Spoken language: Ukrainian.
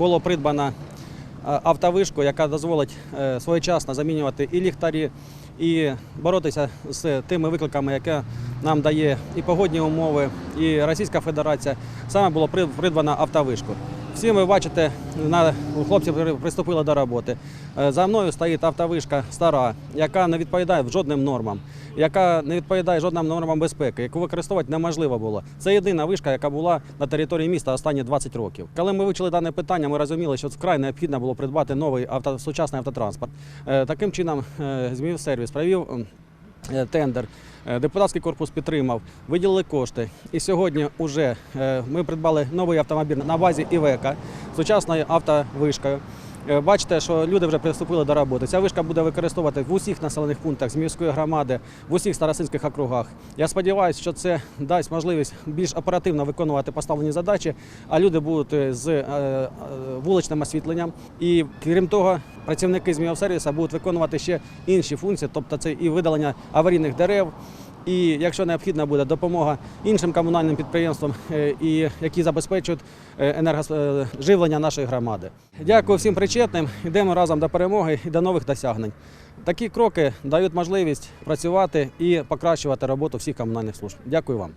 було придбано е, автовишку, яка дозволить е, своєчасно замінювати і ліхтарі, і боротися з тими викликами, які нам дає і погодні умови, і Російська Федерація. Саме було придбано автовишку. Всі ви бачите, хлопці приступили до роботи. Е, За мною стоїть автовишка стара, яка не відповідає жодним нормам, яка не відповідає жодним нормам безпеки, яку використовувати неможливо було. Це єдина вишка, яка була на території міста останні 20 років. Коли ми вивчили дане питання, ми розуміли, що вкрай необхідно було придбати новий авто, сучасний автотранспорт. Е, Таким чином, е, сервіс провів тендер. Е, Депутатський корпус підтримав, виділили кошти. І сьогодні вже ми придбали новий автомобіль на базі Івека сучасною автовишкою. Е, Бачите, що люди вже приступили до роботи. Ця вишка буде використовувати в усіх населених пунктах з міської громади, в усіх старосинських округах. Я сподіваюся, що це дасть можливість більш оперативно виконувати поставлені задачі, а люди будуть е, з е, вуличним освітленням. І крім того, працівники змієвсервіса будуть виконувати ще інші функції, тобто це і видалення аварійних дерев. І якщо необхідна буде допомога іншим комунальним підприємствам, е, і які забезпечують е, енергоживлення нашої громади. Дякую всім причетним. Йдемо разом до перемоги і до нових досягнень. Такі кроки дають можливість працювати і покращувати роботу всіх комунальних служб. Дякую вам.